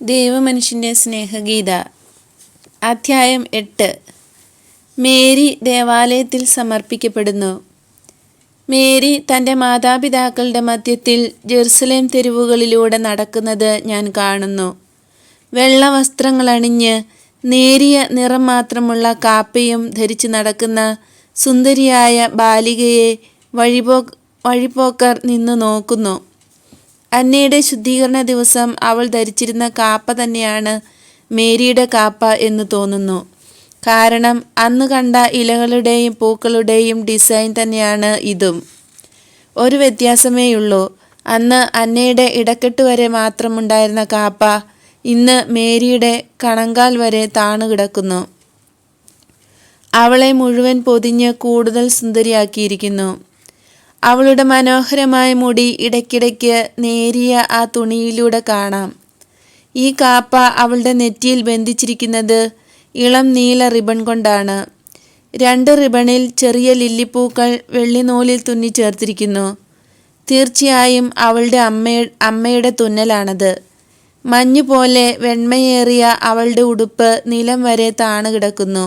ദൈവമനുഷ്യന്റെ സ്നേഹഗീത അധ്യായം എട്ട്. മേരി ദേവാലയത്തിൽ സമർപ്പിക്കപ്പെടുന്നു. മേരി തന്റെ മാതാപിതാക്കളുടെ മധ്യത്തിൽ ജെറുസലേം തെരുവുകളിലൂടെ നടക്കുന്നത് ഞാൻ കാണുന്നു. വെള്ള വസ്ത്രങ്ങൾ അണിഞ്ഞ് നേരിയ നിറം മാത്രമുള്ള കാപ്പയും ധരിച്ച് നടക്കുന്ന സുന്ദരിയായ ബാലികയെ വഴിപോ വഴിപോക്കർ നിന്ന് നോക്കുന്നു. അന്നയുടെ ശുദ്ധീകരണ ദിവസം അവൾ ധരിച്ചിരുന്ന കാപ്പ തന്നെയാണ് മേരിയുടെ കാപ്പ എന്ന് തോന്നുന്നു. കാരണം അന്ന് കണ്ട ഇലകളുടെയും പൂക്കളുടെയും ഡിസൈൻ തന്നെയാണ് ഇതും. ഒരു വ്യത്യാസമേയുള്ളൂ അന്ന് അന്നയുടെ ഇടക്കെട്ട് വരെ മാത്രമുണ്ടായിരുന്ന കാപ്പ ഇന്ന് മേരിയുടെ കണങ്കാൽ വരെ താണു കിടക്കുന്നു. അവളെ മുഴുവൻ പൊതിഞ്ഞ് കൂടുതൽ സുന്ദരിയാക്കിയിരിക്കുന്നു. അവളുടെ മനോഹരമായ മുടി ഇടയ്ക്കിടയ്ക്ക് നേരിയ ആ തുണിയിലൂടെ കാണാം. ഈ കാപ്പ അവളുടെ നെറ്റിയിൽ ബന്ധിച്ചിരിക്കുന്നത് ഇളം നീല റിബൺ കൊണ്ടാണ്. രണ്ട് റിബണിൽ ചെറിയ ലില്ലിപ്പൂക്കൾ വെള്ളിനൂലിൽ തുന്നി ചേർത്തിരിക്കുന്നു. തീർച്ചയായും അവളുടെ അമ്മ അമ്മയുടെ തുന്നലാണത്. മഞ്ഞു പോലെ വെണ്മയേറിയ അവളുടെ ഉടുപ്പ് നിലം വരെ താണു കിടക്കുന്നു.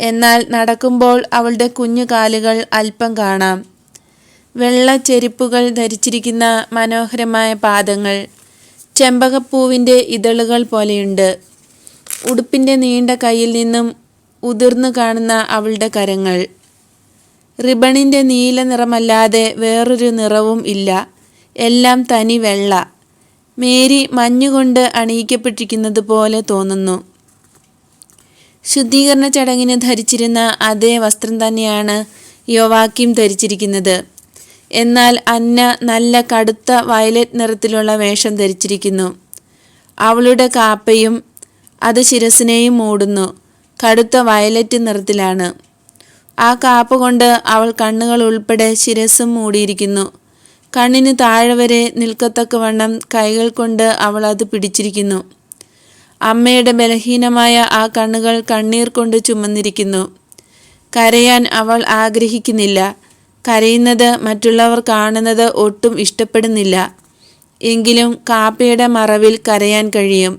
എന്നാൽ നടക്കുമ്പോൾ അവളുടെ കുഞ്ഞു കാലുകൾ അല്പം കാണാം. വെള്ള ചെരുപ്പുകൾ ധരിച്ചിരിക്കുന്ന മനോഹരമായ പാദങ്ങൾ ചെമ്പകപ്പൂവിന്റെ ഇതളുകൾ പോലെയുണ്ട്. ഉടുപ്പിന്റെ നീണ്ട കയ്യിൽ നിന്നും ഉതിർന്നു കാണുന്ന അവളുടെ കരങ്ങൾ. റിബണിന്റെ നീല നിറമല്ലാതെ വേറൊരു നിറവും ഇല്ല. എല്ലാം തനി വെള്ള. മേരി മഞ്ഞുകൊണ്ട് അണിയിക്കപ്പെട്ടിരിക്കുന്നത് പോലെ തോന്നുന്നു. ശുദ്ധീകരണ ചടങ്ങിന് ധരിച്ചിരുന്ന അതേ വസ്ത്രം തന്നെയാണ് യോവാക്കിം ധരിച്ചിരിക്കുന്നത്. എന്നാൽ അന്ന നല്ല കടുത്ത വയലറ്റ് നിറത്തിലുള്ള വേഷം ധരിച്ചിരിക്കുന്നു. അവളുടെ കാപ്പയും അത് ശിരസിനെയും മൂടുന്നു. കടുത്ത വയലറ്റ് നിറത്തിലാണ്. ആ കാപ്പ കൊണ്ട് അവൾ കണ്ണുകൾ ഉൾപ്പെടെ ശിരസും മൂടിയിരിക്കുന്നു. കണ്ണിന് താഴെ വരെ നിൽക്കത്തക്ക വണ്ണം കൈകൾ കൊണ്ട് അവൾ അത് പിടിച്ചിരിക്കുന്നു. അമ്മയുടെ ബലഹീനമായ ആ കണ്ണുകൾ കണ്ണീർ കൊണ്ട് ചുമന്നിരിക്കുന്നു. കരയാൻ അവൾ ആഗ്രഹിക്കുന്നില്ല. കരയുന്നത് മറ്റുള്ളവർ കാണുന്നത് ഒട്ടും ഇഷ്ടപ്പെടുന്നില്ല. എങ്കിലും കാപ്പയുടെ മറവിൽ കരയാൻ കഴിയും.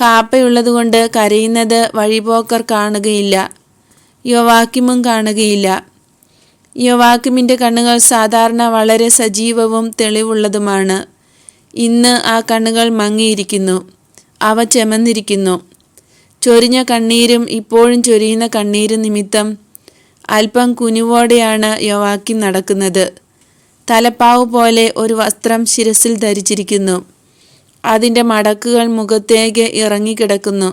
കാപ്പയുള്ളതുകൊണ്ട് കരയുന്നത് വഴിപോക്കർ കാണുകയില്ല. യുവാക്കിമും കാണുകയില്ല. യുവാക്കിമിന്റെ കണ്ണുകൾ സാധാരണ വളരെ സജീവവും തെളിവുള്ളതുമാണ്. ഇന്ന് ആ കണ്ണുകൾ മങ്ങിയിരിക്കുന്നു. അവ ചെമന്നിരിക്കുന്നു. ചൊരിഞ്ഞ കണ്ണീരും ഇപ്പോഴും ചൊരിയുന്ന കണ്ണീരും നിമിത്തം അല്പം കുനിവോടെയാണ് യോവാക്കി നടക്കുന്നത്. തലപ്പാവ് പോലെ ഒരു വസ്ത്രം ശിരസിൽ ധരിച്ചിരിക്കുന്നു. അതിന്റെ മടക്കുകൾ മുഖത്തേക്ക് ഇറങ്ങിക്കിടക്കുന്നു.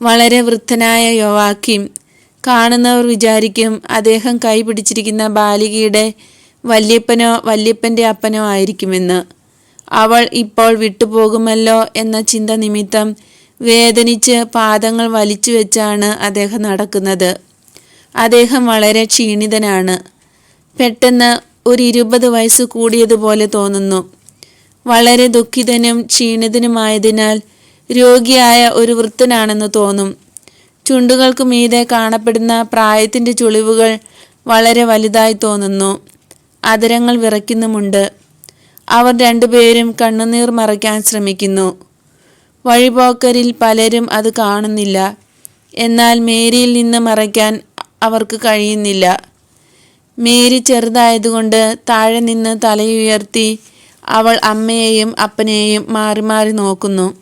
വളരെ വൃദ്ധനായ യോവാക്കിം കാണുന്നവർ വിചാരിക്കും അദ്ദേഹം കൈപിടിച്ചിരിക്കുന്ന ബാലികയുടെ വല്യപ്പനോ വല്യപ്പന്റെ അപ്പനോ ആയിരിക്കുമെന്ന്. അവൾ ഇപ്പോൾ വിട്ടുപോകുമല്ലോ എന്ന ചിന്ത നിമിത്തം വേദനിച്ച് പാദങ്ങൾ വലിച്ചു വെച്ചാണ് അദ്ദേഹം നടക്കുന്നത്. അദ്ദേഹം വളരെ ക്ഷീണിതനാണ്. പെട്ടെന്ന് ഒരു ഇരുപത് വയസ്സ് കൂടിയതുപോലെ തോന്നുന്നു. വളരെ ദുഃഖിതനും ക്ഷീണിതനുമായതിനാൽ രോഗിയായ ഒരു വൃത്തനാണെന്ന് തോന്നും. ചുണ്ടുകൾക്ക് മീതെ കാണപ്പെടുന്ന പ്രായത്തിന്റെ ചുളിവുകൾ വളരെ വലുതായി തോന്നുന്നു. അതരങ്ങൾ വിറയ്ക്കുന്നുമുണ്ട്. അവർ രണ്ടുപേരും കണ്ണുനീർ മറയ്ക്കാൻ ശ്രമിക്കുന്നു. വഴിപോക്കരിൽ പലരും അത് കാണുന്നില്ല. എന്നാൽ മേരിയിൽ നിന്ന് മറയ്ക്കാൻ അവർക്ക് കഴിയുന്നില്ല. മേരി ചെറുതായതുകൊണ്ട് താഴെ നിന്ന് തലയുയർത്തി അവൾ അമ്മയെയും അപ്പനെയും മാറി മാറി നോക്കുന്നു.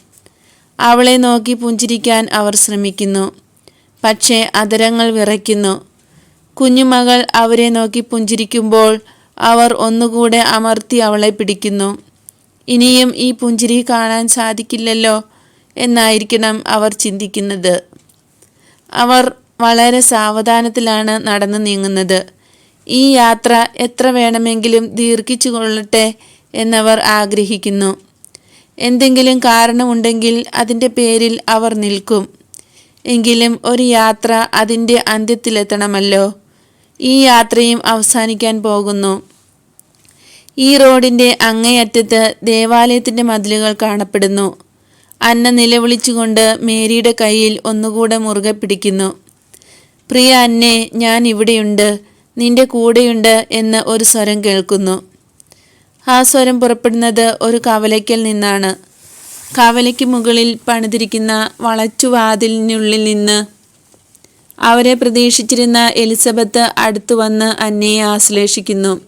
അവളെ നോക്കി പുഞ്ചിരിക്കാൻ അവർ ശ്രമിക്കുന്നു. പക്ഷേ അതരങ്ങൾ വിറയ്ക്കുന്നു. കുഞ്ഞുമകൾ അവരെ നോക്കി പുഞ്ചിരിക്കുമ്പോൾ അവർ ഒന്നുകൂടെ അമർത്തി അവളെ പിടിക്കുന്നു. ഇനിയും ഈ പുഞ്ചിരി കാണാൻ സാധിക്കില്ലല്ലോ എന്നായിരിക്കണം അവർ ചിന്തിക്കുന്നത്. അവർ വളരെ സാവധാനത്തിലാണ് നടന്നു നീങ്ങുന്നത്. ഈ യാത്ര എത്ര വേണമെങ്കിലും ദീർഘിച്ചു കൊള്ളട്ടെ എന്നവർ ആഗ്രഹിക്കുന്നു. എന്തെങ്കിലും കാരണമുണ്ടെങ്കിൽ അതിന്റെ പേരിൽ അവർ നിൽക്കും. എങ്കിലും ഒരു യാത്ര അതിന്റെ അന്ത്യത്തിലെത്തണമല്ലോ. ഈ യാത്രയും അവസാനിക്കാൻ പോകുന്നു. ഈ റോഡിന്റെ അങ്ങേയറ്റത്ത് ദേവാലയത്തിന്റെ മതിലുകൾ കാണപ്പെടുന്നു. അന്ന നിലവിളിച്ചുകൊണ്ട് മേരിയുടെ കയ്യിൽ ഒന്നുകൂടെ മുറുകെ പിടിക്കുന്നു. പ്രിയ അന്നെ ഞാൻ ഇവിടെയുണ്ട്. നിന്റെ കൂടെയുണ്ട് എന്ന് ഒരു സ്വരം കേൾക്കുന്നു. ആ സ്വരം പുറപ്പെടുന്നത് ഒരു കവലയ്ക്കൽ നിന്നാണ്. കവലയ്ക്ക് മുകളിൽ പണിതിരിക്കുന്ന വളച്ചുവാതിലിനുള്ളിൽ നിന്ന് അവരെ പ്രതീക്ഷിച്ചിരുന്ന എലിസബത്ത് അടുത്തു വന്ന് അന്നയെ ആശ്ലേഷിക്കുന്നു.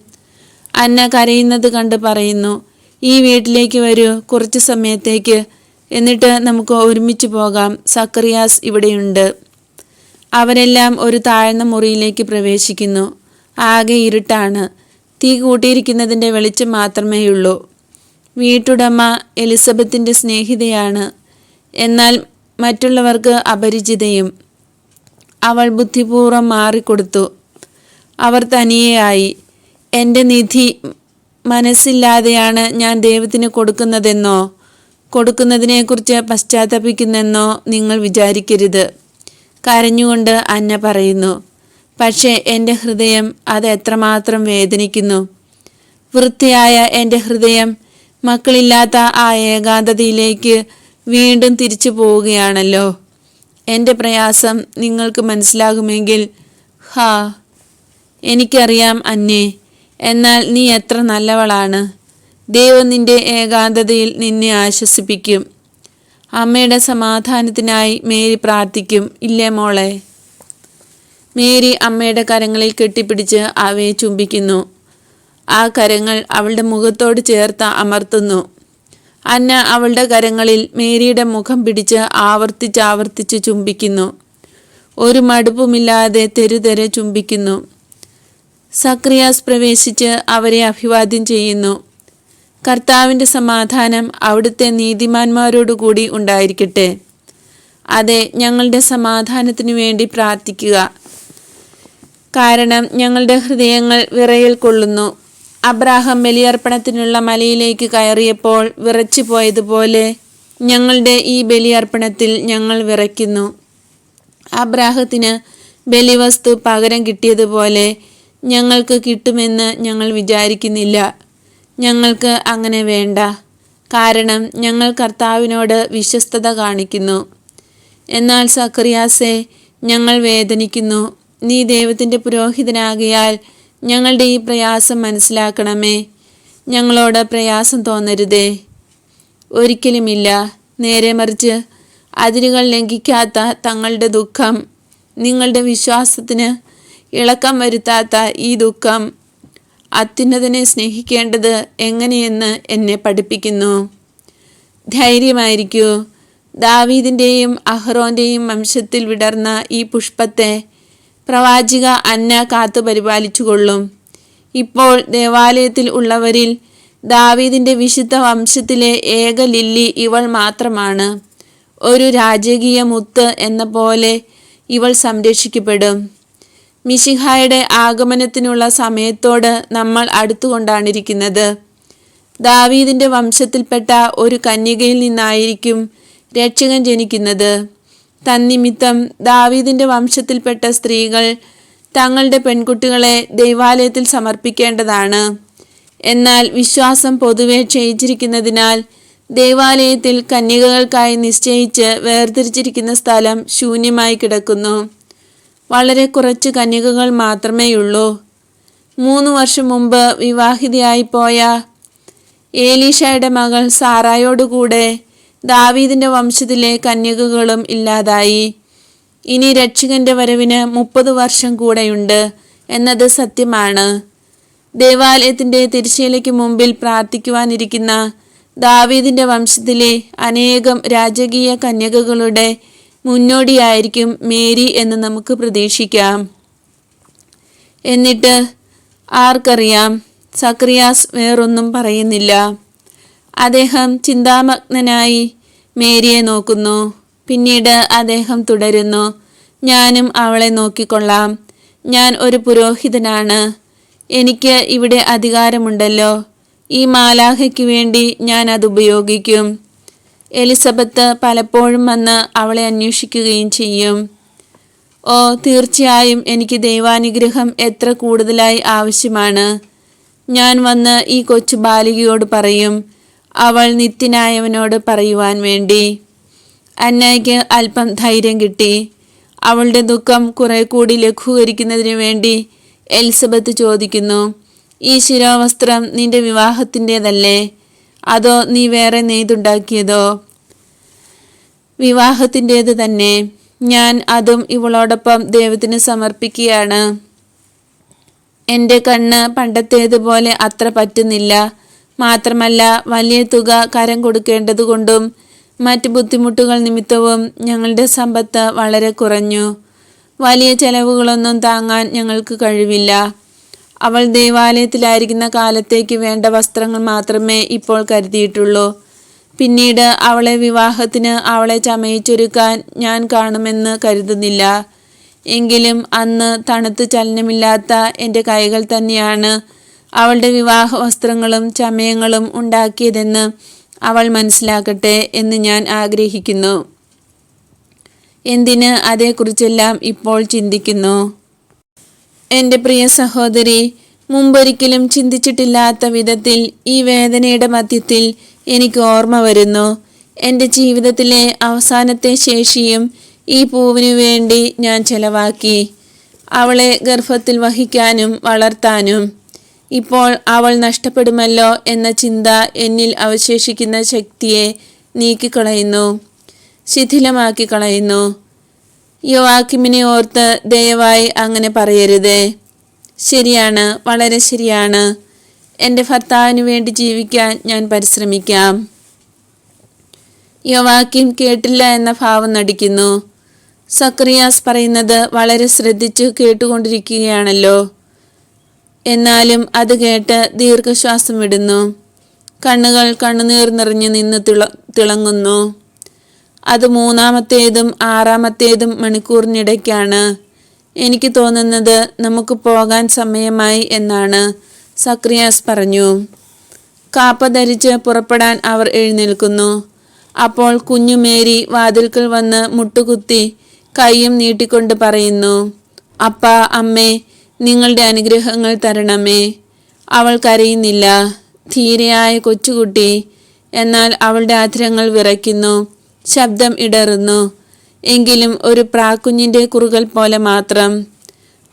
അന്ന കരയുന്നത് കണ്ട് പറയുന്നു ഈ വീട്ടിലേക്ക് വരൂ കുറച്ച് സമയത്തേക്ക്. എന്നിട്ട് നമുക്ക് ഒരുമിച്ച് പോകാം. സക്കറിയാസ് ഇവിടെയുണ്ട്. അവരെല്ലാം ഒരു താഴ്ന്ന മുറിയിലേക്ക് പ്രവേശിക്കുന്നു. ആകെ ഇരുട്ടാണ്. തീ കൂട്ടിയിരിക്കുന്നതിന്റെ വെളിച്ചം മാത്രമേയുള്ളൂ. വീട്ടുടമ എലിസബത്തിന്റെ സ്നേഹിതയാണ്. എന്നാൽ മറ്റുള്ളവർക്ക് അപരിചിതയും. അവൾ ബുദ്ധിപൂർവം മാറിക്കൊടുത്തു. അവർ തനിയെയായി എന്റെ നിധി മനസ്സില്ലാതെയാണ് ഞാൻ ദൈവത്തിന് കൊടുക്കുന്നതെന്നോ കൊടുക്കുന്നതിനെക്കുറിച്ച് പശ്ചാത്തപിക്കുന്നെന്നോ നിങ്ങൾ വിചാരിക്കരുത്. കരഞ്ഞുകൊണ്ട് അന്ന പറയുന്നു പക്ഷേ എന്റെ ഹൃദയം അത് എത്രമാത്രം വേദനിക്കുന്നു. വൃത്തിയായ എന്റെ ഹൃദയം മക്കളില്ലാത്ത ആ ഏകാന്തതയിലേക്ക് വീണ്ടും തിരിച്ചു പോവുകയാണല്ലോ. എന്റെ പ്രയാസം നിങ്ങൾക്ക് മനസ്സിലാകുമെങ്കിൽ ഹാ എനിക്കറിയാം അന്നേ എന്നാൽ നീ എത്ര നല്ലവളാണ്. ദൈവം നിന്റെ ഏകാന്തതയിൽ നിന്നെ ആശ്വസിപ്പിക്കും. അമ്മയുടെ സമാധാനത്തിനായി മേരി പ്രാർത്ഥിക്കും ഇല്ലേ മോളെ മേരി അമ്മയുടെ കരങ്ങളിൽ കെട്ടിപ്പിടിച്ച് അവയെ ചുംബിക്കുന്നു. ആ കരങ്ങൾ അവളുടെ മുഖത്തോട് ചേർത്ത് അമർത്തുന്നു. അന്ന അവളുടെ കരങ്ങളിൽ മേരിയുടെ മുഖം പിടിച്ച് ആവർത്തിച്ചാവർത്തിച്ച് ആവർത്തിച്ച് ചുംബിക്കുന്നു. ഒരു മടുപ്പുമില്ലാതെ തെരുതെരെ ചുംബിക്കുന്നു. സക്രിയാസ് പ്രവേശിച്ച് അവരെ അഭിവാദ്യം ചെയ്യുന്നു. കർത്താവിന്റെ സമാധാനം അവിടുത്തെ നീതിമാന്മാരോടുകൂടി ഉണ്ടായിരിക്കട്ടെ. അതെ ഞങ്ങളുടെ സമാധാനത്തിനു വേണ്ടി പ്രാർത്ഥിക്കുക. കാരണം ഞങ്ങളുടെ ഹൃദയങ്ങൾ വിറയൽ കൊള്ളുന്നു. അബ്രാഹം ബലിയർപ്പണത്തിനുള്ള മലയിലേക്ക് കയറിയപ്പോൾ വിറച്ചു പോയതുപോലെ ഞങ്ങളുടെ ഈ ബലിയർപ്പണത്തിൽ ഞങ്ങൾ വിറയ്ക്കുന്നു. അബ്രാഹത്തിന് ബലിവസ്തു പകരം കിട്ടിയതുപോലെ ഞങ്ങൾക്ക് കിട്ടുമെന്ന് ഞങ്ങൾ വിചാരിക്കുന്നില്ല. ഞങ്ങൾക്ക് അങ്ങനെ വേണ്ട. കാരണം ഞങ്ങൾ കർത്താവിനോട് വിശ്വസ്തത കാണിക്കുന്നു. എന്നാൽ സക്രിയാസെ ഞങ്ങൾ വേദനിക്കുന്നു. നീ ദൈവത്തിന്റെ പുരോഹിതനാകിയാൽ ഞങ്ങളുടെ ഈ പ്രയാസം മനസ്സിലാക്കണമേ. ഞങ്ങളോട് പ്രയാസം തോന്നരുതേ. ഒരിക്കലുമില്ല. നേരെ മറിച്ച് അതിരുകൾ ലംഘിക്കാത്ത തങ്ങളുടെ ദുഃഖം നിങ്ങളുടെ വിശ്വാസത്തിന് ഇളക്കം വരുത്താത്ത ഈ ദുഃഖം അത്യുന്നതനെ സ്നേഹിക്കേണ്ടത് എങ്ങനെയെന്ന് എന്നെ പഠിപ്പിക്കുന്നു. ധൈര്യമായിരിക്കൂ. ദാവീദിന്റെയും അഹ്റോന്റെയും വംശത്തിൽ വിടർന്ന ഈ പുഷ്പത്തെ പ്രവാചിക അന്ന കാത്തു പരിപാലിച്ചുകൊള്ളും. ഇപ്പോൾ ദേവാലയത്തിൽ ഉള്ളവരിൽ ദാവീദിന്റെ വിശുദ്ധ വംശത്തിലെ ഏക ലില്ലി ഇവൾ മാത്രമാണ്. ഒരു രാജകീയ മുത്ത് എന്ന പോലെ ഇവൾ സംരക്ഷിക്കപ്പെടും. മിശിഹായുടെ ആഗമനത്തിനുള്ള സമയത്തോട് നമ്മൾ അടുത്തുകൊണ്ടാണിരിക്കുന്നത്. ദാവീദിന്റെ വംശത്തിൽപ്പെട്ട ഒരു കന്യകയിൽ നിന്നായിരിക്കും രക്ഷകൻ ജനിക്കുന്നത്. തന്നിമിത്തം ദാവീദിന്റെ വംശത്തിൽപ്പെട്ട സ്ത്രീകൾ തങ്ങളുടെ പെൺകുട്ടികളെ ദൈവാലയത്തിൽ സമർപ്പിക്കേണ്ടതാണ്. എന്നാൽ വിശ്വാസം പൊതുവെ ക്ഷയിച്ചിരിക്കുന്നതിനാൽ ദേവാലയത്തിൽ കന്യകകൾക്കായി നിശ്ചയിച്ച് വേർതിരിച്ചിരിക്കുന്ന സ്ഥലം ശൂന്യമായി കിടക്കുന്നു. വളരെ കുറച്ച് കന്യകകൾ മാത്രമേയുള്ളൂ. മൂന്ന് വർഷം മുമ്പ് വിവാഹിതയായി പോയ ഏലീഷയുടെ മകൾ സാറായോടുകൂടെ ദാവീദിന്റെ വംശത്തിലെ കന്യകകളും ഇല്ലാതായി. ഇനി രക്ഷകന്റെ വരവിന് മുപ്പത് വർഷം കൂടെയുണ്ട് എന്നത് സത്യമാണ്. ദേവാലയത്തിന്റെ തിരിശീലയ്ക്ക് മുമ്പിൽ പ്രാർത്ഥിക്കുവാനിരിക്കുന്ന ദാവീദിന്റെ വംശത്തിലെ അനേകം രാജകീയ കന്യകകളുടെ മുന്നോടിയായിരിക്കും മേരി എന്ന് നമുക്ക് പ്രതീക്ഷിക്കാം. എന്നിട്ട് ആർക്കറിയാം? സക്രിയാസ് വേറൊന്നും പറയുന്നില്ല. അദ്ദേഹം ചിന്താമഗ്നനായി മേരിയെ നോക്കുന്നു. പിന്നീട് അദ്ദേഹം തുടരുന്നു. ഞാനും അവളെ നോക്കിക്കൊള്ളാം. ഞാൻ ഒരു പുരോഹിതനാണ്. എനിക്ക് ഇവിടെ അധികാരമുണ്ടല്ലോ. ഈ മാലാഹയ്ക്ക് വേണ്ടി ഞാൻ അത് ഉപയോഗിക്കും. എലിസബത്ത് പലപ്പോഴും വന്ന് അവളെ അന്വേഷിക്കുകയും ചെയ്യും. ഓ തീർച്ചയായും എനിക്ക് ദൈവാനുഗ്രഹം എത്ര കൂടുതലായി ആവശ്യമാണ്. ഞാൻ വന്ന് ഈ കൊച്ചു ബാലികയോട് പറയും അവൾ നിത്യനായവനോട് പറയുവാൻ വേണ്ടി. അന്നയ്ക്ക് അല്പം ധൈര്യം കിട്ടി. അവളുടെ ദുഃഖം കുറെ കൂടി ലഘൂകരിക്കുന്നതിന് വേണ്ടി എലിസബത്ത് ചോദിക്കുന്നു ഈ ശിരോവസ്ത്രം നിന്റെ വിവാഹത്തിന്റെതല്ലേ? അതോ നീ വേറെ നെയ്തുണ്ടാക്കിയതോ? വിവാഹത്തിന്റേത് തന്നെ. ഞാൻ അതും ഇവളോടൊപ്പം ദൈവത്തിന് സമർപ്പിക്കുകയാണ്. എന്റെ കണ്ണ് പണ്ടത്തേതുപോലെ അത്ര പറ്റുന്നില്ല. മാത്രമല്ല വലിയ തുക കരം കൊടുക്കേണ്ടതുകൊണ്ടും മറ്റ് ബുദ്ധിമുട്ടുകൾ നിമിത്തവും ഞങ്ങളുടെ സമ്പത്ത് വളരെ കുറഞ്ഞു. വലിയ ചെലവുകളൊന്നും താങ്ങാൻ ഞങ്ങൾക്ക് കഴിവില്ല. അവൾ ദേവാലയത്തിലായിരിക്കുന്ന കാലത്തേക്ക് വേണ്ട വസ്ത്രങ്ങൾ മാത്രമേ ഇപ്പോൾ കരുതിയിട്ടുള്ളൂ. പിന്നീട് അവളെ വിവാഹത്തിന് അവളെ ചമയിച്ചൊരുക്കാൻ ഞാൻ കാണുമെന്ന് കരുതുന്നില്ല. എങ്കിലും അന്ന് തണുത്ത് ചലനമില്ലാത്ത എന്റെ കൈകൾ തന്നെയാണ് അവളുടെ വിവാഹ വസ്ത്രങ്ങളും ചമയങ്ങളും ഉണ്ടാക്കിയതെന്ന് അവൾ മനസ്സിലാക്കട്ടെ എന്ന് ഞാൻ ആഗ്രഹിക്കുന്നു. എന്തിന് അതേക്കുറിച്ചെല്ലാം ഇപ്പോൾ ചിന്തിക്കുന്നു? എന്റെ പ്രിയ സഹോദരി മുമ്പൊരിക്കലും ചിന്തിച്ചിട്ടില്ലാത്ത വിധത്തിൽ ഈ വേദനയുടെ മധ്യത്തിൽ എനിക്ക് ഓർമ്മ വരുന്നു. എന്റെ ജീവിതത്തിലെ അവസാനത്തെ ശേഷിയും ഈ പൂവിനു വേണ്ടി ഞാൻ ചെലവാക്കി. അവളെ ഗർഭത്തിൽ വഹിക്കാനും വളർത്താനും. ഇപ്പോൾ അവൾ നഷ്ടപ്പെടുമല്ലോ എന്ന ചിന്ത എന്നിൽ അവശേഷിക്കുന്ന ശക്തിയെ നീക്കിക്കളയുന്നു. ശിഥിലമാക്കി കളയുന്നു യുവാക്കിമിനെ ഓർത്ത് ദയവായി അങ്ങനെ പറയരുത്. ശരിയാണ് വളരെ ശരിയാണ്. എന്റെ ഭർത്താവിന് വേണ്ടി ജീവിക്കാൻ ഞാൻ പരിശ്രമിക്കാം. യുവാക്കിം കേട്ടില്ല എന്ന ഭാവം നടിക്കുന്നു. സക്രിയാസ് പറയുന്നത് വളരെ ശ്രദ്ധിച്ചു കേട്ടുകൊണ്ടിരിക്കുകയാണല്ലോ. എന്നാലും അത് കേട്ട് ദീർഘശ്വാസം വിടുന്നു. കണ്ണുകൾ കണ്ണുനീർ നിറഞ്ഞു നിന്ന് തിള തിളങ്ങുന്നു. അത് മൂന്നാമത്തേതും ആറാമത്തേതും മണിക്കൂറിനിടയ്ക്കാണ്. എനിക്ക് തോന്നുന്നത് നമുക്ക് പോകാൻ സമയമായി എന്നാണ് സക്രിയാസ് പറഞ്ഞു. കാപ്പ ധരിച്ച് പുറപ്പെടാൻ അവർ എഴുന്നേൽക്കുന്നു. അപ്പോൾ കുഞ്ഞുമേരി വാതിൽക്കൽ വന്ന് മുട്ടുകുത്തി കൈയും നീട്ടിക്കൊണ്ട് പറയുന്നു അപ്പ അമ്മേ നിങ്ങളുടെ അനുഗ്രഹങ്ങൾ തരണമേ. അവൾ കരയുന്നില്ല. ധീരയായ കൊച്ചുകുട്ടി. എന്നാൽ അവളുടെ അധരങ്ങൾ വിറയ്ക്കുന്നു. ശബ്ദം ഇടറുന്നു. എങ്കിലും ഒരു പ്രാക്കുഞ്ഞിന്റെ കുറുകൽ പോലെ മാത്രം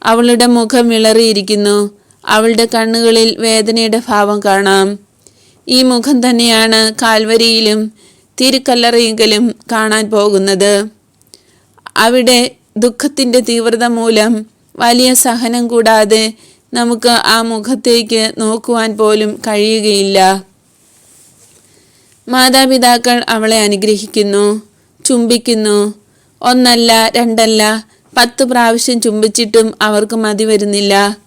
അവളുടെ മുഖം വിളറിയിരിക്കുന്നു അവളുടെ കണ്ണുകളിൽ വേദനയുടെ ഭാവം കാണാം. ഈ മുഖം തന്നെയാണ് കാൽവരിയിലും തിരുക്കല്ലറയിലും കാണാൻ പോകുന്നത്. അവിടെ ദുഃഖത്തിന്റെ തീവ്രത മൂലം വലിയ സഹനം കൂടാതെ നമുക്ക് ആ മുഖത്തേക്ക് നോക്കുവാൻ പോലും കഴിയുകയില്ല. മാതാപിതാക്കൾ അവളെ അനുഗ്രഹിക്കുന്നു ചുംബിക്കുന്നു. ഒന്നല്ല രണ്ടല്ല പത്ത് പ്രാവശ്യം ചുംബിച്ചിട്ടും അവർക്ക് മതി വരുന്നില്ല.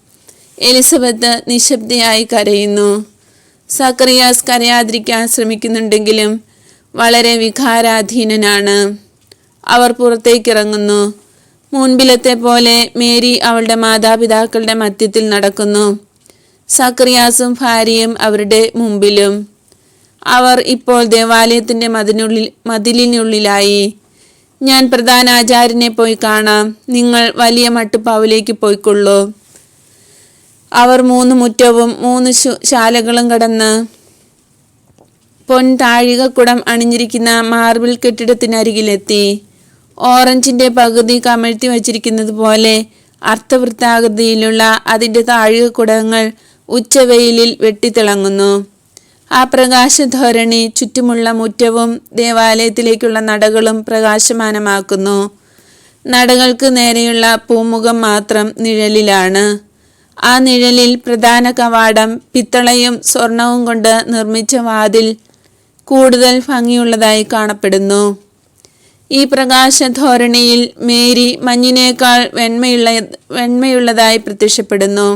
എലിസബത്ത് നിശബ്ദയായി കരയുന്നു. സക്രിയാസ് കരയാതിരിക്കാൻ ശ്രമിക്കുന്നുണ്ടെങ്കിലും വളരെ വികാരാധീനനാണ്. അവർ പുറത്തേക്കിറങ്ങുന്നു. മുൻപിലത്തെ പോലെ മേരി അവളുടെ മാതാപിതാക്കളുടെ മധ്യത്തിൽ നടക്കുന്നു. സക്രിയാസും ഭാര്യയും അവരുടെ മുമ്പിലും. അവർ ഇപ്പോൾ ദേവാലയത്തിന്റെ മതിനുള്ളിൽ മതിലിനുള്ളിലായി. ഞാൻ പ്രധാന ആചാര്യനെ പോയി കാണാം. നിങ്ങൾ വലിയ മട്ടുപ്പാവിലേക്ക് പോയിക്കൊള്ളൂ. അവർ മൂന്ന് മുറ്റവും മൂന്ന് ശാലകളും കടന്ന് പൊൻ താഴികക്കുടം അണിഞ്ഞിരിക്കുന്ന മാർബിൾ കെട്ടിടത്തിനരികിലെത്തി. ഓറഞ്ചിന്റെ പകുതി കമഴ്ത്തി വച്ചിരിക്കുന്നത് പോലെ അർത്ഥവൃത്താകൃതിയിലുള്ള അതിന്റെ താഴികക്കുടങ്ങൾ ഉച്ചവെയിലിൽ വെട്ടിത്തിളങ്ങുന്നു. ആ പ്രകാശധോരണി ചുറ്റുമുള്ള മുറ്റവും ദേവാലയത്തിലേക്കുള്ള നടകളും പ്രകാശമാനമാക്കുന്നു. നടകൾക്ക് നേരെയുള്ള പൂമുഖം മാത്രം നിഴലിലാണ്. ആ നിഴലിൽ പ്രധാന കവാടം പിത്തളയും സ്വർണവും കൊണ്ട് നിർമ്മിച്ച വാതിൽ കൂടുതൽ ഭംഗിയുള്ളതായി കാണപ്പെടുന്നു. ഈ പ്രകാശധോരണിയിൽ മേരി മഞ്ഞിനേക്കാൾ വെണ്മയുള്ള വെണ്മയുള്ളതായി പ്രത്യക്ഷപ്പെടുന്നു.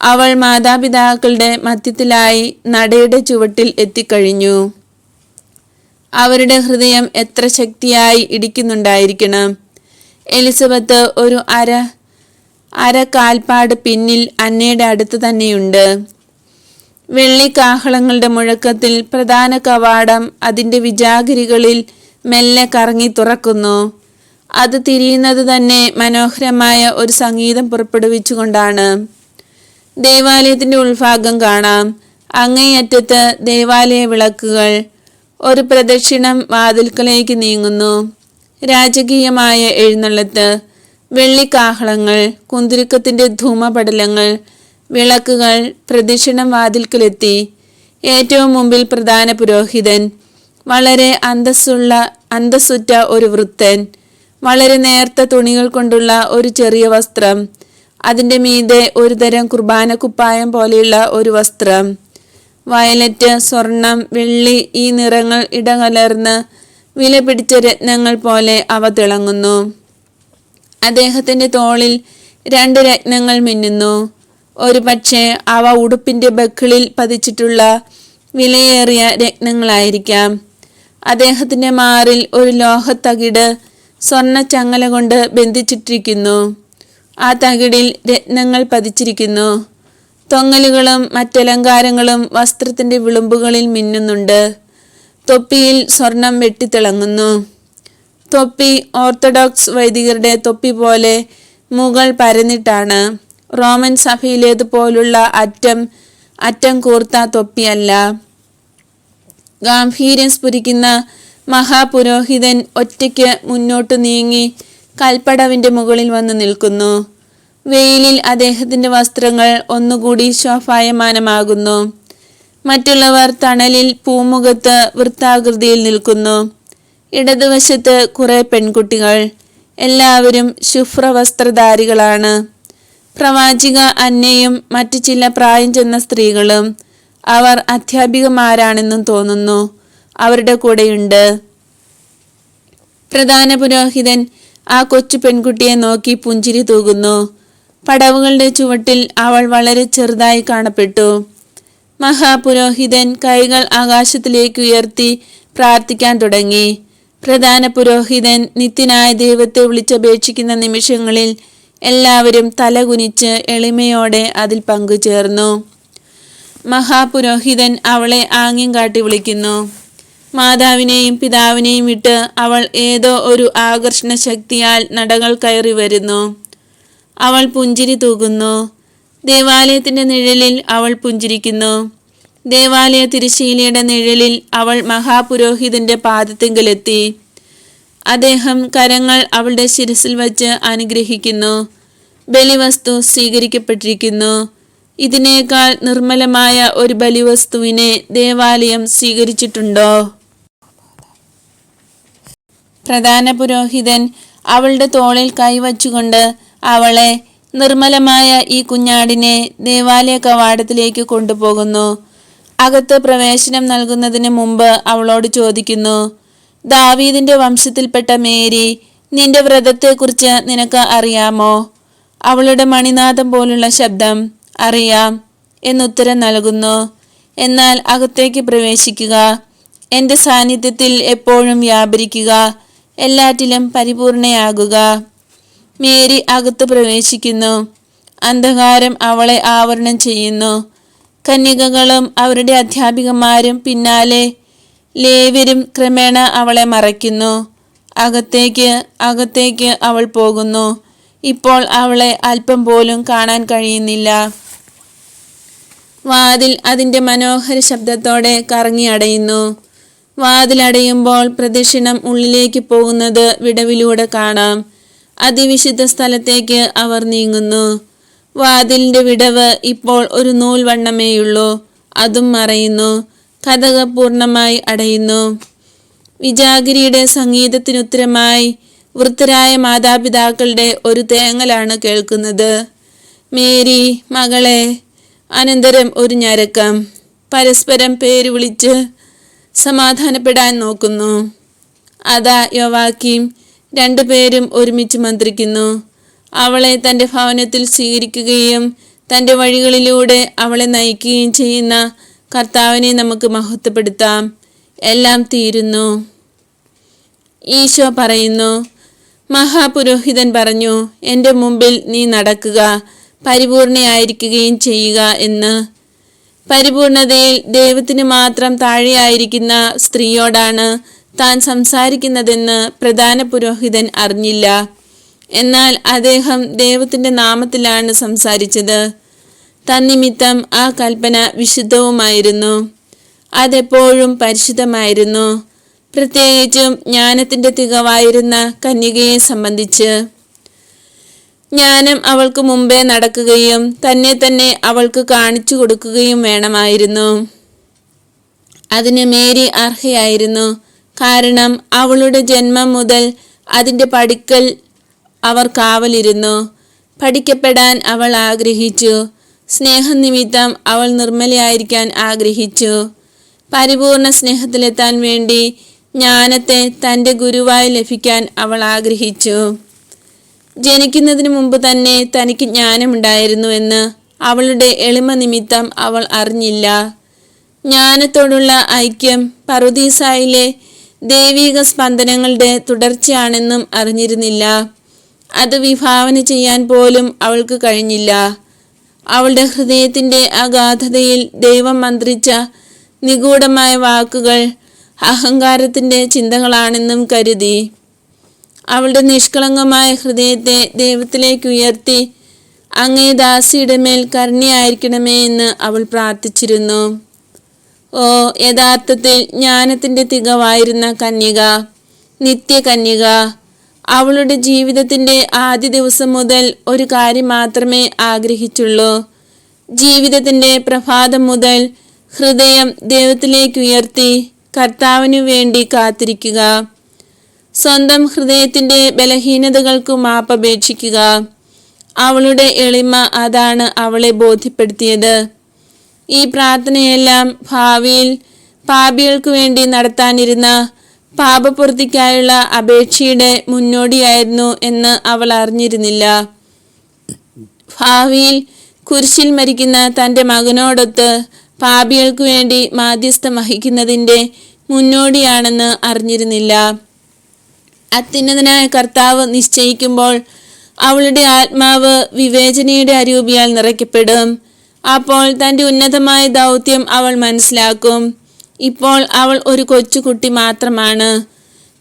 അവൾ മാതാപിതാക്കളുടെ മധ്യത്തിലായി നടയുടെ ചുവട്ടിൽ എത്തിക്കഴിഞ്ഞു. അവരുടെ ഹൃദയം എത്ര ശക്തിയായി ഇടിക്കുന്നുണ്ടായിരിക്കണം. എലിസബത്ത് ഒരു അര അര കാൽപ്പാട് പിന്നിൽ അന്നയുടെ അടുത്ത് തന്നെയുണ്ട്. വെള്ളിക്കാഹളങ്ങളുടെ മുഴക്കത്തിൽ പ്രധാന കവാടം അതിന്റെ വിജാഗിരികളിൽ മെല്ലെ കറങ്ങി തുറക്കുന്നു. അത് തിരിയുന്നത് തന്നെ മനോഹരമായ ഒരു സംഗീതം പുറപ്പെടുവിച്ചുകൊണ്ടാണ്. ദേവാലയത്തിന്റെ ഉൾഭാഗം കാണാം. അങ്ങേയറ്റത്ത് ദേവാലയ വിളക്കുകൾ ഒരു പ്രദക്ഷിണം വാതിൽക്കലേക്ക് നീങ്ങുന്നു. രാജകീയമായ എഴുന്നള്ളത്ത് വെള്ളിക്കാഹളങ്ങൾ കുന്തിരുക്കത്തിന്റെ ധൂമപടലങ്ങൾ വിളക്കുകൾ പ്രദക്ഷിണം വാതിൽക്കലെത്തി. ഏറ്റവും മുമ്പിൽ പ്രധാന പുരോഹിതൻ വളരെ അന്തസ്സുള്ള അന്തസ്സുറ്റ ഒരു വൃത്തൻ വളരെ നേർത്ത തുണികൾ കൊണ്ടുള്ള ഒരു ചെറിയ വസ്ത്രം അതിന്റെ മീതെ ഒരു തരം കുർബാന കുപ്പായം പോലെയുള്ള ഒരു വസ്ത്രം. വയലറ്റ് സ്വർണം വെള്ളി ഈ നിറങ്ങൾ ഇടകലർന്ന് വില പിടിച്ച രത്നങ്ങൾ പോലെ അവ തിളങ്ങുന്നു. അദ്ദേഹത്തിന്റെ തോളിൽ രണ്ട് രത്നങ്ങൾ മിന്നുന്നു. ഒരു പക്ഷേ അവ ഉടുപ്പിന്റെ ബക്കിളിൽ പതിച്ചിട്ടുള്ള വിലയേറിയ രത്നങ്ങളായിരിക്കാം. അദ്ദേഹത്തിന്റെ മാറിൽ ഒരു ലോഹത്തകിട് സ്വർണ ചങ്ങല കൊണ്ട് ബന്ധിച്ചിട്ടിരിക്കുന്നു. ആ തകിടിൽ രത്നങ്ങൾ പതിച്ചിരിക്കുന്നു. തൊങ്ങലുകളും മറ്റലങ്കാരങ്ങളും വസ്ത്രത്തിന്റെ വിളുമ്പുകളിൽ മിന്നുന്നുണ്ട്. തൊപ്പിയിൽ സ്വർണം വെട്ടിത്തിളങ്ങുന്നു. തൊപ്പി ഓർത്തഡോക്സ് വൈദികരുടെ തൊപ്പി പോലെ മുകൾ പരന്നിട്ടാണ്. റോമൻ സഭയിലേതുപോലുള്ള അറ്റം അറ്റം കൂർത്ത തൊപ്പിയല്ല. ഗാംഭീര്യം സ്ഫുരിക്കുന്ന മഹാപുരോഹിതൻ ഒറ്റയ്ക്ക് മുന്നോട്ട് നീങ്ങി കൽപ്പടവിന്റെ മുകളിൽ വന്ന് നിൽക്കുന്നു. വെയിലിൽ അദ്ദേഹത്തിന്റെ വസ്ത്രങ്ങൾ ഒന്നുകൂടി ശോഭായമാനമാകുന്നു. മറ്റുള്ളവർ തണലിൽ പൂമുഖത്ത് വൃത്താകൃതിയിൽ നിൽക്കുന്നു. ഇടതുവശത്ത് കുറെ പെൺകുട്ടികൾ. എല്ലാവരും ശുഭ്രവസ്ത്രധാരികളാണ്. പ്രവാചിക അന്നയും മറ്റു ചില പ്രായം ചെന്ന സ്ത്രീകളും അവർ അധ്യാപികമാരാണെന്നും തോന്നുന്നു. അവരുടെ കൂടെയുണ്ട്. പ്രധാന പുരോഹിതൻ ആ കൊച്ചു പെൺകുട്ടിയെ നോക്കി പുഞ്ചിരി തൂകുന്നു. പടവുകളുടെ ചുവട്ടിൽ അവൾ വളരെ ചെറുതായി കാണപ്പെട്ടു. മഹാപുരോഹിതൻ കൈകൾ ആകാശത്തിലേക്ക് ഉയർത്തി പ്രാർത്ഥിക്കാൻ തുടങ്ങി. പ്രധാന പുരോഹിതൻ നിത്യനായ ദൈവത്തെ വിളിച്ചപേക്ഷിക്കുന്ന നിമിഷങ്ങളിൽ എല്ലാവരും തലകുനിച്ച് എളിമയോടെ അതിൽ പങ്കുചേർന്നു. മഹാപുരോഹിതൻ അവളെ ആംഗ്യം കാട്ടി വിളിക്കുന്നു. മാതാവിനെയും പിതാവിനെയും വിട്ട് അവൾ ഏതോ ഒരു ആകർഷണ ശക്തിയാൽ നടകൾ കയറി വരുന്നു. അവൾ പുഞ്ചിരി തൂകുന്നു. ദേവാലയത്തിന്റെ നിഴലിൽ അവൾ പുഞ്ചിരിക്കുന്നു. ദേവാലയ തിരുശീലയുടെ നിഴലിൽ അവൾ മഹാപുരോഹിതന്റെ പാദത്തിങ്കലെത്തി. അദ്ദേഹം കരങ്ങൾ അവളുടെ ശിരസിൽ വച്ച് അനുഗ്രഹിക്കുന്നു. ബലിവസ്തു സ്വീകരിക്കപ്പെട്ടിരിക്കുന്നു. ഇതിനേക്കാൾ നിർമ്മലമായ ഒരു ബലിവസ്തുവിനെ ദേവാലയം സ്വീകരിച്ചിട്ടുണ്ടോ? പ്രധാന പുരോഹിതൻ അവളുടെ തോളിൽ കൈവച്ചുകൊണ്ട് അവളെ നിർമ്മലമായ ഈ കുഞ്ഞാടിനെ ദേവാലയ കവാടത്തിലേക്ക് കൊണ്ടുപോകുന്നു. അകത്ത് പ്രവേശനം നൽകുന്നതിന് മുമ്പ് അവളോട് ചോദിക്കുന്നു ദാവീദിന്റെ വംശത്തിൽപ്പെട്ട മേരി നിന്റെ വ്രതത്തെക്കുറിച്ച് നിനക്ക് അറിയാമോ? അവളുടെ മണിനാഥം പോലുള്ള ശബ്ദം അറിയാം എന്നുത്തരം നൽകുന്നു. എന്നാൽ അകത്തേക്ക് പ്രവേശിക്കുക എന്റെ സാന്നിധ്യത്തിൽ എപ്പോഴും വ്യാപരിക്കുക എല്ലാറ്റിലും പരിപൂർണയാകുക. മേരി അകത്ത് പ്രവേശിക്കുന്നു. അന്ധകാരം അവളെ ആവരണം ചെയ്യുന്നു. കന്യകകളും അവരുടെ അധ്യാപികമാരും പിന്നാലെ ലേവരും ക്രമേണ അവളെ മറയ്ക്കുന്നു. അകത്തേക്ക് അകത്തേക്ക് അവൾ പോകുന്നു. ഇപ്പോൾ അവളെ അല്പം പോലും കാണാൻ കഴിയുന്നില്ല. വാതിൽ അതിന്റെ മനോഹര ശബ്ദത്തോടെ കറങ്ങി അടയുന്നു വാതിലടയുമ്പോൾ പ്രദക്ഷിണം ഉള്ളിലേക്ക് പോകുന്നത് വിടവിലൂടെ കാണാം. അതിവിശുദ്ധ സ്ഥലത്തേക്ക് അവർ നീങ്ങുന്നു. വാതിലിന്റെ വിടവ് ഇപ്പോൾ ഒരു നൂൽ വണ്ണമേയുള്ളൂ അതും മറയുന്നു. കഥക പൂർണമായി അടയുന്നു. വിജാഗിരിയുടെ സംഗീതത്തിനുത്തരമായി വൃത്തരായ മാതാപിതാക്കളുടെ ഒരു തേങ്ങലാണ് കേൾക്കുന്നത്. മേരി മകളെ അനന്തരം ഒരു ഞരക്കം. പരസ്പരം പേര് വിളിച്ച് സമാധാനപ്പെടാൻ നോക്കുന്നു. അതാ യോവാക്കിയും രണ്ടുപേരും ഒരുമിച്ച് മന്ത്രിക്കുന്നു. അവളെ തന്റെ ഭവനത്തിൽ സ്വീകരിക്കുകയും തന്റെ വഴികളിലൂടെ അവളെ നയിക്കുകയും ചെയ്യുന്ന കർത്താവിനെ നമുക്ക് മഹത്വപ്പെടുത്താം. എല്ലാം തീരുന്നു. ഈശോ പറയുന്നു മഹാപുരോഹിതൻ പറഞ്ഞു എന്റെ മുമ്പിൽ നീ നടക്കുക പരിപൂർണയായിരിക്കുകയും ചെയ്യുക എന്ന്. പരിപൂർണതയിൽ ദൈവത്തിന് മാത്രം താഴെയായിരിക്കുന്ന സ്ത്രീയോടാണ് താൻ സംസാരിക്കുന്നതെന്ന് പ്രധാന പുരോഹിതൻ അറിഞ്ഞില്ല. എന്നാൽ അദ്ദേഹം ദൈവത്തിന്റെ നാമത്തിലാണ് സംസാരിച്ചത്. തന്നിമിത്തം ആ കൽപ്പന വിശുദ്ധവുമായിരുന്നു. അതെപ്പോഴും പരിശുദ്ധമായിരുന്നു. പ്രത്യേകിച്ചും ജ്ഞാനത്തിന്റെ തികവായിരുന്ന കന്യകയെ സംബന്ധിച്ച്. ജ്ഞാനം അവൾക്ക് മുമ്പേ നടക്കുകയും തന്നെ തന്നെ അവൾക്ക് കാണിച്ചു കൊടുക്കുകയും വേണമായിരുന്നു. അതിന് മേരി അർഹയായിരുന്നു. കാരണം അവളുടെ ജന്മം മുതൽ അതിന്റെ പഠിക്കൽ അവർ കാവലിരുന്നു. പഠിക്കപ്പെടാൻ അവൾ ആഗ്രഹിച്ചു. സ്നേഹനിമിത്തം അവൾ നിർമ്മലയായിരിക്കാൻ ആഗ്രഹിച്ചു. പരിപൂർണ സ്നേഹത്തിലെത്താൻ വേണ്ടി ജ്ഞാനത്തെ തന്റെ ഗുരുവായി ലഭിക്കാൻ അവൾ ആഗ്രഹിച്ചു. ജനിക്കുന്നതിന് മുമ്പ് തന്നെ തനിക്ക് ജ്ഞാനമുണ്ടായിരുന്നുവെന്ന് അവളുടെ എളിമ നിമിത്തം അവൾ അറിഞ്ഞില്ല. ജ്ഞാനത്തോടുള്ള ഐക്യം പർവതീസായിലെ ദൈവിക സ്പന്ദനങ്ങളുടെ തുടർച്ചയാണെന്നും അറിഞ്ഞിരുന്നില്ല. അത് വിഭാവന ചെയ്യാൻ പോലും അവൾക്ക് കഴിഞ്ഞില്ല. അവളുടെ ഹൃദയത്തിന്റെ അഗാധതയിൽ ദൈവം മന്ത്രിച്ച നിഗൂഢമായ വാക്കുകൾ അഹങ്കാരത്തിന്റെ ചിന്തകളാണെന്നും കരുതി. അവളുടെ നിഷ്കളങ്കമായ ഹൃദയത്തെ ദൈവത്തിലേക്ക് ഉയർത്തി അങ്ങേ ദാസിയുടെ മേൽ കരുണയായിരിക്കണമേ എന്ന് അവൾ പ്രാർത്ഥിച്ചിരുന്നു. ഓ യഥാർത്ഥത്തിൽ ജ്ഞാനത്തിന്റെ തികവായിരുന്ന കന്യക നിത്യകന്യക അവളുടെ ജീവിതത്തിന്റെ ആദ്യ ദിവസം മുതൽ ഒരു കാര്യം മാത്രമേ ആഗ്രഹിച്ചുള്ളൂ. ജീവിതത്തിന്റെ പ്രഭാതം മുതൽ ഹൃദയം ദൈവത്തിലേക്ക് ഉയർത്തി കർത്താവിനു വേണ്ടി കാത്തിരിക്കുക. സ്വന്തം ഹൃദയത്തിന്റെ ബലഹീനതകൾക്കു മാപ്പപേക്ഷിക്കുക അവളുടെ എളിമ അതാണ് അവളെ ബോധ്യപ്പെടുത്തിയത്. ഈ പ്രാർത്ഥനയെല്ലാം ഭാവിയിൽ പാപികൾക്കു വേണ്ടി നടത്താനിരുന്ന പാപപൂർത്തിക്കായുള്ള അപേക്ഷയുടെ മുന്നോടിയായിരുന്നു എന്ന് അവൾ അറിഞ്ഞിരുന്നില്ല. ഭാവിയിൽ കുരിശിൽ മരിക്കുന്ന തന്റെ മകനോടൊത്ത് പാപികൾക്കു വേണ്ടി മാധ്യസ്ഥം വഹിക്കുന്നതിന്റെ മുന്നോടിയാണെന്ന് അറിഞ്ഞിരുന്നില്ല. അത്യുന്നതനായ കർത്താവ് നിശ്ചയിക്കുമ്പോൾ അവളുടെ ആത്മാവ് വിവേചനയുടെ അരൂപിയാൽ നിറയ്ക്കപ്പെടും. അപ്പോൾ തന്റെ ഉന്നതമായ ദൗത്യം അവൾ മനസ്സിലാക്കും. ഇപ്പോൾ അവൾ ഒരു കൊച്ചുകുട്ടി മാത്രമാണ്.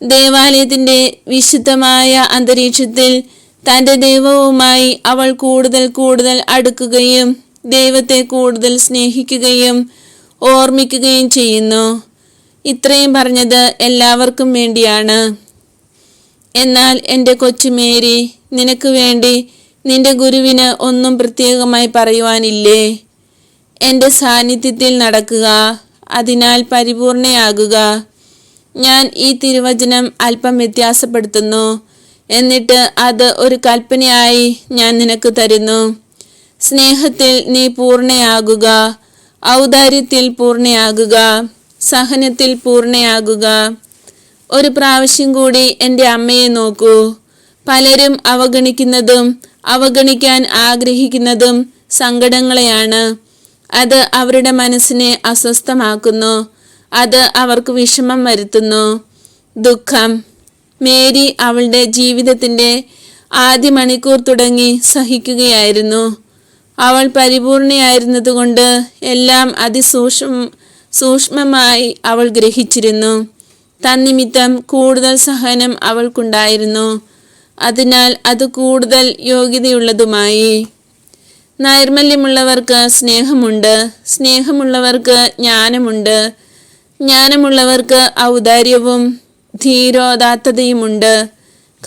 ദേവാലയത്തിന്റെ വിശുദ്ധമായ അന്തരീക്ഷത്തിൽ തന്റെ ദൈവവുമായി അവൾ കൂടുതൽ കൂടുതൽ അടുക്കുകയും ദൈവത്തെ കൂടുതൽ സ്നേഹിക്കുകയും ഓർമ്മിക്കുകയും ചെയ്യുന്നു. ഇത്രയും പറഞ്ഞത് എല്ലാവർക്കും വേണ്ടിയാണ്. എന്നാൽ എന്റെ കൊച്ചു മേരി നിനക്ക് വേണ്ടി നിന്റെ ഗുരുവിന് ഒന്നും പ്രത്യേകമായി പറയുവാനില്ലേ? എന്റെ സാന്നിധ്യത്തിൽ നടക്കുക അതിനാൽ പരിപൂർണയാകുക. ഞാൻ ഈ തിരുവചനം അല്പം വ്യത്യാസപ്പെടുത്തുന്നു. എന്നിട്ട് അത് ഒരു കൽപ്പനയായി ഞാൻ നിനക്ക് തരുന്നു. സ്നേഹത്തിൽ നീ പൂർണയാകുക ഔദാര്യത്തിൽ പൂർണയാകുക സഹനത്തിൽ പൂർണയാകുക ഒരു പ്രാവശ്യം കൂടി എന്റെ അമ്മയെ നോക്കൂ. പലരും അവഗണിക്കുന്നതും അവഗണിക്കാൻ ആഗ്രഹിക്കുന്നതും സങ്കടങ്ങളെയാണ്. അത് അവരുടെ മനസ്സിനെ അസ്വസ്ഥമാക്കുന്നു. അത് അവർക്ക് വിഷമം വരുത്തുന്നു. ദുഃഖം. മേരി അവളുടെ ജീവിതത്തിന്റെ ആദ്യ മണിക്കൂർ തുടങ്ങി സഹിക്കുകയായിരുന്നു. അവൾ പരിപൂർണയായിരുന്നതുകൊണ്ട് എല്ലാം അതിസൂക്ഷ്മ സൂക്ഷ്മമായി അവൾ ഗ്രഹിച്ചിരുന്നു. തന്നിമിത്തം കൂടുതൽ സഹനം അവൾക്കുണ്ടായിരുന്നു. അതിനാൽ അത് കൂടുതൽ യോഗ്യതയുള്ളതുമായി. നൈർമല്യമുള്ളവർക്ക് സ്നേഹമുണ്ട്. സ്നേഹമുള്ളവർക്ക് ജ്ഞാനമുണ്ട്. ജ്ഞാനമുള്ളവർക്ക് ഔദാര്യവും ധീരോദാത്തതയുമുണ്ട്.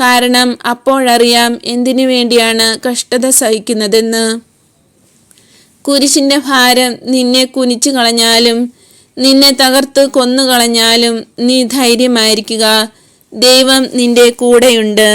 കാരണം അപ്പോഴറിയാം എന്തിനു വേണ്ടിയാണ് കഷ്ടത സഹിക്കുന്നതെന്ന്. കുരിശിന്റെ ഭാരം നിന്നെ കുനിച്ചു കളഞ്ഞാലും നിന്നെ തകർത്ത് കൊന്നുകളഞ്ഞാലും നീ ധൈര്യമായിരിക്കുക. ദൈവം നിന്റെ കൂടെയുണ്ട്.